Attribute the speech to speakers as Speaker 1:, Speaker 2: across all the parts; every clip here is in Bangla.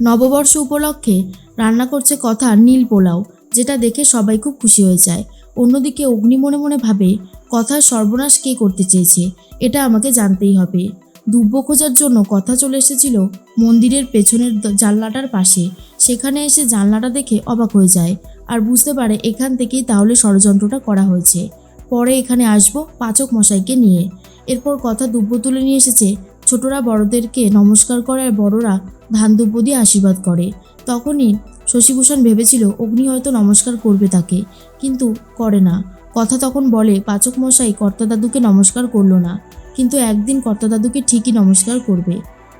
Speaker 1: নববর্ষ উপলক্ষে রান্না করছে কথা নীল পোলাও, যেটা দেখে সবাই খুব খুশি হয়ে যায়। অন্যদিকে অগ্নি মনে মনে ভাবে, কথার সর্বনাশ কে করতে চেয়েছে, এটা আমাকে জানতেই হবে। দুব্য খোঁজার জন্য কথা চলে এসেছিল মন্দিরের পেছনের জানলাটার পাশে। সেখানে এসে জানলাটা দেখে অবাক হয়ে যায়, আর বুঝতে পারে এখান থেকেই তাহলে ষড়যন্ত্রটা করা হয়েছে। পরে এখানে আসব পাচক মশাইকে নিয়ে। এরপর কথা দুব্য তুলে নিয়ে এসেছে ছোটরা বড়দেরকে নমস্কার করে আর বড়রা ধান দিয়ে আশীর্বাদ করে। তখনই শশীভূষণ ভেবেছিল, অগ্নি হয়তো নমস্কার করবে তাকে। কিন্তু করে না। কথা তখন বলে, পাচক মশাই কর্তা দাদুকে নমস্কার করল না। কিন্তু একদিন কর্তা দাদুকে ঠিকই নমস্কার করবে।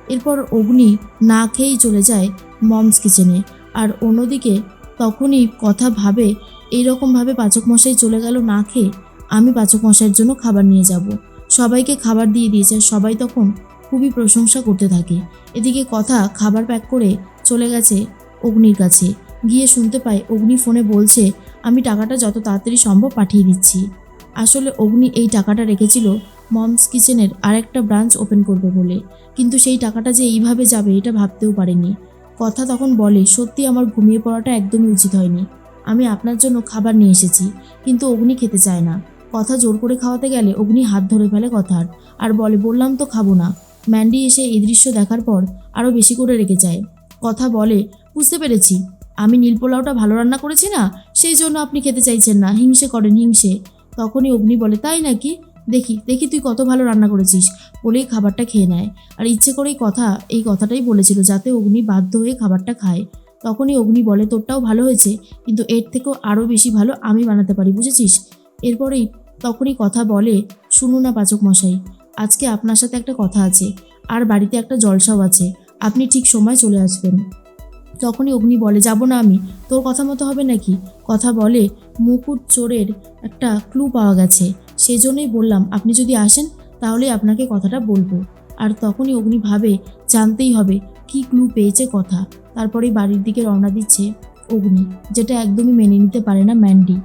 Speaker 1: এরপর অগ্নি না খেয়েই চলে যায় মমস কিচেনে। আর অন্যদিকে তখনই কথা ভাবে, এইরকমভাবে পাচক মশাই চলে গেল না খেয়ে, আমি পাচক মশাইয়ের জন্য খাবার নিয়ে যাব। সবাইকে খাবার দিয়ে দিয়েছে। সবাই তখন খুবই প্রশংসা করতে থাকে। এদিকে কথা খাবার প্যাক করে চলে গেছে অগ্নির কাছে। গিয়ে শুনতে পায়, অগ্নি ফোনে বলছে, আমি টাকাটা যত তাড়াতাড়ি সম্ভব পাঠিয়ে দিচ্ছি। আসলে অগ্নি এই টাকাটা রেখেছিল মমস কিচেনের আরেকটা ব্রাঞ্চ ওপেন করবে বলে। কিন্তু সেই টাকাটা যে এইভাবে যাবে, এটা ভাবতেও পারেনি। কথা তখন বলে, সত্যি আমার ঘুমিয়ে পড়াটা একদমই উচিত হয়নি। আমি আপনার জন্য খাবার নিয়ে এসেছি, কিন্তু অগ্নি খেতে চায় না। কথা জোর করে খাওয়াতে গেলে অগ্নি হাত ধরে ফেলে কথার। আর বলে, বললাম তো খাব না। ম্যান্ডি এসে এই দৃশ্য দেখার পর আরও বেশি করে রেগে যায়। কথা বলে, বুঝতে পেরেছি। আমি নীল পোলাওটা ভালো রান্না করেছি না? সেই জন্য আপনি খেতে চাইছেন না। হিংসে করেন, হিংসে। তখনই অগ্নি বলে, তাই নাকি? দেখি দেখি তুই কত ভালো রান্না করেছিস। বলেই খাবারটা খেয়ে নেয়। আর ইচ্ছে করেই কথা, এই কথাটাই বলেছিল যাতে অগ্নি বাধ্য হয়ে খাবারটা খায়। তখনই অগ্নি বলে, তোরটাও ভালো হয়েছে, কিন্তু এর থেকেও আরও বেশি ভালো আমি বানাতে পারি, বুঝেছিস? এরপরেই তখনই কথা বলে, শুনুন না পাচক মশাই আজকে আপনার সাথে একটা কথা আছে, আর বাড়িতে একটা জলসাও আছে, আপনি ঠিক সময় চলে আসবেন। তখনই অগ্নি বলে, যাব না আমি, তোর কথা মতো হবে নাকি? কথা বলে, মুকুট চোরের একটা ক্লু পাওয়া গেছে। সেই জন্যই বললাম, আপনি যদি আসেন, তাহলে আপনাকে কথাটা বলব। আর তখনই অগ্নি ভাবে, জানতেই হবে, কি ক্লু পেয়েছে কথা? তারপরেই বাড়ির দিকে রওনা দিচ্ছে অগ্নি, যেটা একদমই মেনে নিতে পারে না ম্যান্ডি।